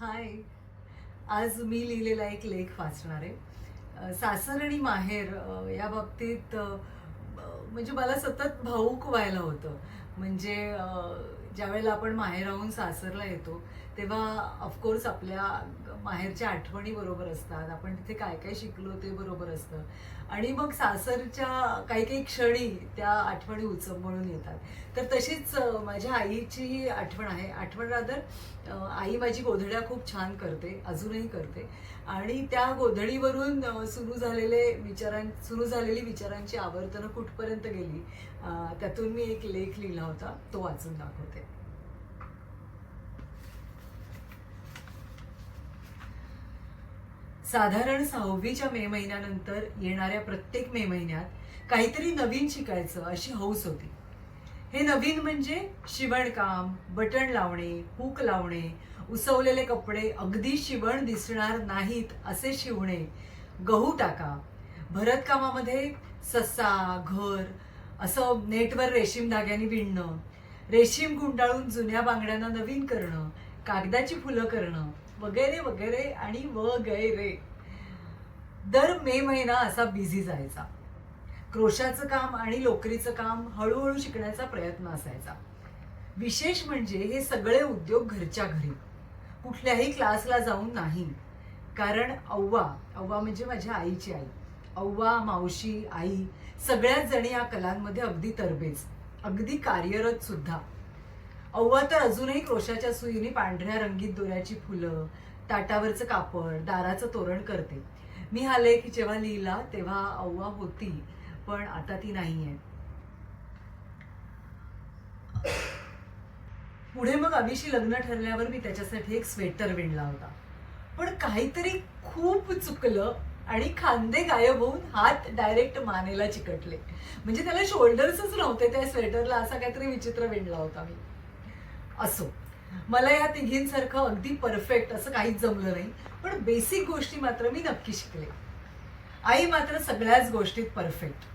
हाय. आज मी लिहिलेला एक लेख वाचणार आहे. सासर आणि माहेर या बाबतीत म्हणजे मला सतत भाऊक व्हायला होतं. म्हणजे ज्यावेळेला आपण माहेराहून सासरला येतो तेव्हा ऑफकोर्स आपल्या माहेरच्या आठवणी बरोबर असतात. आपण तिथे काय काय शिकलो ते बरोबर असतं. आणि मग सासरच्या काही काही क्षणी त्या आठवणी उचंबळून येतात. तर तशीच माझ्या आईची आठवण आहे. आठवण रादर आई माझी गोधड्या खूप छान करते अजूनही करते. आणि त्या गोधडीवरून सुरू झालेले विचारां सुरू झालेली विचारांची आवर्तनं कुठपर्यंत गेली त्यातून मी एक लेख लिहिला होता तो वाचून दाखवते. साधारण सहावीच्या मे महिन्यानंतर येणाऱ्या प्रत्येक मे महिन्यात काहीतरी नवीन शिकायचं अशी हौस होती. हे नवीन म्हणजे शिवणकाम बटण लावणे हुक लावणे उसवलेले कपडे अगदी शिवण दिसणार नाहीत असे शिवणे गहू टाका भरतकामामध्ये ससा घर असं नेटवर रेशीम धाग्याने विणणं रेशीम गुंडाळून जुन्या बांगड्यांना नवीन करणं कागदाची फुलं करणं वगैरे वगैरे आणि वगैरे. दर मे महिना असा बिझी जायचा. क्रोशाचं काम आणि लोकरीचं काम हळूहळू शिकण्याचा प्रयत्न असायचा. विशेष म्हणजे हे सगळे उद्योग घरच्या घरी. कुठल्याही क्लासला जाऊन नाही. कारण अव्वा अव्वा म्हणजे माझ्या आईची आई अव्वा मावशी आई सगळ्याच जणी या कलांमध्ये अगदी तरबेज अगदी कार्यरत सुद्धा. अव्वा तर अजूनही क्रोशाच्या सुईने पांढऱ्या रंगीत दोऱ्याची फुलं ताटावरचं कापड दाराचं तोरण करते. मी हा लेख जेव्हा लिहिला तेव्हा अव्वा होती पण आता ती नाहीये. पुढे मग अभिशी लग्न ठरल्यावर मी त्याच्यासाठी एक स्वेटर विणला होता. पण काहीतरी खूप चुकलं आणि खांदे गायब होऊन हात डायरेक्ट मानेला चिकटले. म्हणजे त्याला शोल्डर्सच नव्हते त्या स्वेटरला असा काहीतरी विचित्र विणला होता मी. असो. मला या तिघींसारखं अगदी परफेक्ट असं काहीच जमलं नाही. पण बेसिक गोष्टी मात्र मी नक्की शिकले. आई मात्र सगळ्याच गोष्टीत परफेक्ट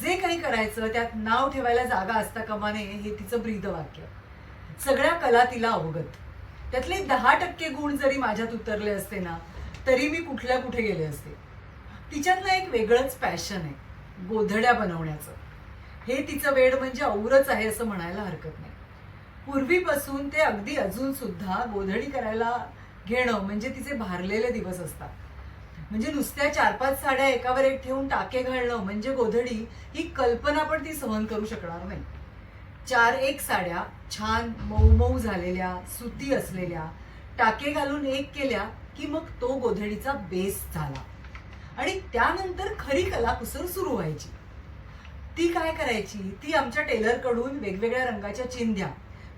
जे काही करायचं त्यात नाव ठेवायला जागा असता कमा नये हे तिचं ब्रीद वाक्य सगळ्या कला तिला अवगत. त्यातले दहा टक्के गुण जरी माझ्यात उतरले असते ना तरी मी कुठल्या कुठे गेले असते. तिच्यातलं एक वेगळंच पॅशन आहे गोधड्या बनवण्याचं. हे तिचं वेड म्हणजे औरच आहे असं म्हणायला हरकत नाही. पूर्वीपासून ते अगदी अजून सुद्धा गोधडी करायला घेणं म्हणजे तिचे भारलेले दिवस असतात. म्हणजे नुसत्या चार पाच साड्या एकावर एक ठेवून टाके घालणं म्हणजे गोधडी ही कल्पना पण ती सहन करू शकणार नाही. चार एक साड्या छान मऊ मऊ झालेल्या सुती असलेल्या टाके घालून एक केल्या की मग तो गोधडीचा बेस झाला. आणि त्यानंतर खरी कलाकुसर सुरू व्हायची. ती काय करायची? ती आमच्या टेलरकडून वेगवेगळ्या रंगाच्या चिंध्या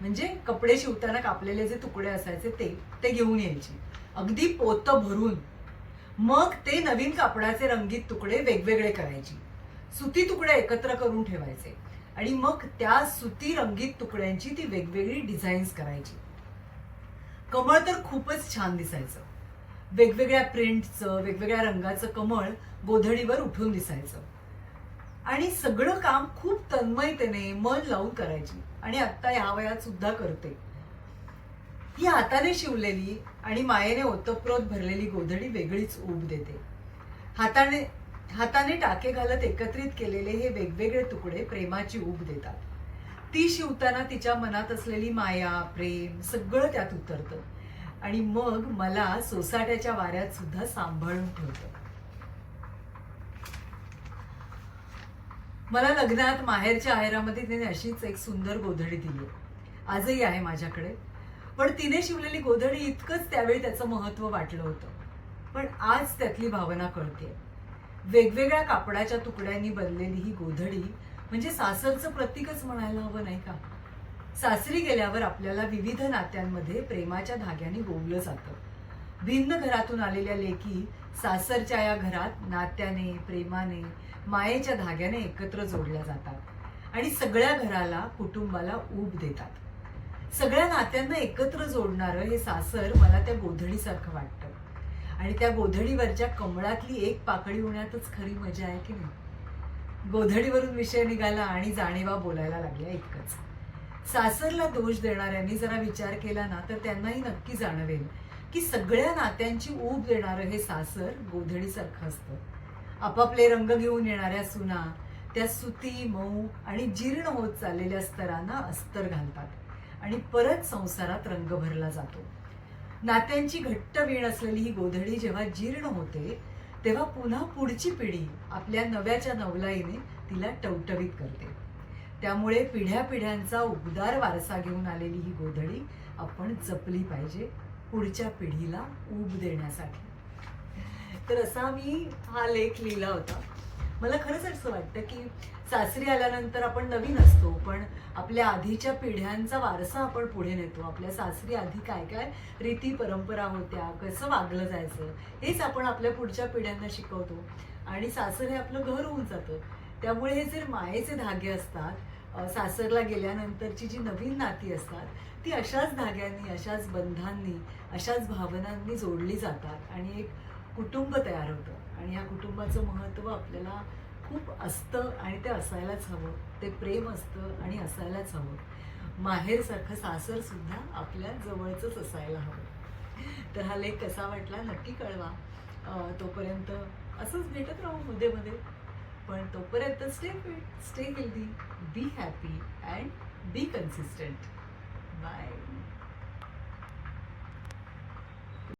म्हणजे कपडे शिवताना कापलेले जे तुकडे असायचे ते ते घेऊन यायचे. अगदी पोत भरून मग ते नवीन कापडाचे रंगीत तुकडे वेगवेगळे करायची. सुती तुकडे एकत्र करून ठेवायचे आणि मग त्या सुती रंगीत तुकड्यांची ती वेगवेगळी डिझाईन्स करायची. कमळ तर खूपच छान दिसायचं. वेगवेगळ्या प्रिंटचं वेगवेगळ्या रंगाचं कमळ गोधडीवर उठून दिसायचं. आणि सगळं काम खूप तन्मयतेने मन लावून करायची. आणि आता या वयात सुद्धा करते. ही हाताने शिवलेली आणि मायेने ओतप्रोत भरलेली गोधडी वेगळीच ऊब देते. हाताने हाताने टाके घालत एकत्रित केलेले हे वेगवेगळे तुकडे प्रेमाची ऊब देतात. ती शिवताना तिच्या मनात असलेली माया प्रेम सगळं त्यात उतरतं. आणि मग मला सोसाट्याच्या वाऱ्यात सुद्धा सांभाळून ठेवतं. मला लग्नात माहेरच्या आहेरामध्ये तिने अशीच एक सुंदर गोधडी दिली. आजही आहे माझ्याकडे. पण तिने शिवलेली गोधडी इतकंच त्यावेळी त्याचं महत्त्व वाटलं होतं. पण आज त्यातली भावना कळते. वेगवेगळ्या कापडाच्या तुकड्यांनी बनलेली ही गोधडी म्हणजे सासरचं प्रतीकच म्हणायला हवं नाही का? सासरी गेल्यावर आपल्याला विविध नात्यांमध्ये प्रेमाच्या धाग्याने गोवलं जातं. भिन्न घरातून आलेल्या लेकी सासरच्या या घरात नात्याने प्रेमाने मायेच्या धाग्याने एकत्र जोडल्या जातात आणि सगळ्या घराला कुटुंबाला ऊब देतात. सगळ्या नात्यांना एकत्र जोडणारं हे सासर मला त्या गोधडीसारखं वाटतं. आणि त्या गोधडीवरच्या कमळातली एक पाकळी होण्यातच खरी मजा आहे की नाही? गोधडीवरून विषय निघाला आणि जाणीवा बोलायला लागल्या इतकंच. सासरला दोष देणाऱ्यांनी जरा विचार केला ना तर त्यांनाही नक्की जाणवेल की सगळ्या नात्यांची ऊब देणारं हे सासर गोधडीसारखं असतं. आपापले रंग घेऊन येणाऱ्या सुना त्या सुती मऊ आणि जीर्ण होत चाललेल्या स्तरांना अस्तर घालतात आणि परत संसारात रंग भरला जातो. नात्यांची घट्ट वीण असलेली ही गोधडी जेव्हा जीर्ण होते तेव्हा पुन्हा पुढची पिढी आपल्या नव्याच्या नवलाईने तिला टवटवीत करते. त्यामुळे पिढ्या पिढ्यांचा उबदार वारसा घेऊन आलेली ही गोधडी आपण जपली पाहिजे पुढच्या पिढीला ऊब देण्यासाठी. तर असा मी हा लेख लिहिला होता. मला खरंच असं वाटतं की सासरी आल्यानंतर आपण नवीन असतो पण आपल्या आधीच्या पिढ्यांचा वारसा आपण पुढे नेतो. आपल्या सासरी आधी काय काय रीती परंपरा होत्या कसं वागलं जायचं हेच आपण आपल्या पुढच्या पिढ्यांना शिकवतो. आणि सासर हे आपलं घर होऊन जातं. त्यामुळे हे जे मायेचे धागे असतात सासरला गेल्यानंतरची जी नवीन नाती असतात ती अशाच धाग्यांनी अशाच बंधांनी अशाच भावनांनी जोडली जातात. आणि एक कुटुंब तयार होतं. आणि या कुटुंबाचं महत्त्व आपल्याला खूप असतं आणि ते असायलाच हवं. ते प्रेम असतं आणि असायलाच हवं. माहेरसारखं सासरसुद्धा आपल्या जवळचंच असायला हवं. तर हा लेख कसा वाटला नक्की कळवा. तोपर्यंत असंच भेटत राहू मध्ये मध्ये. पण तोपर्यंत stay fit stay healthy be happy and be consistent bye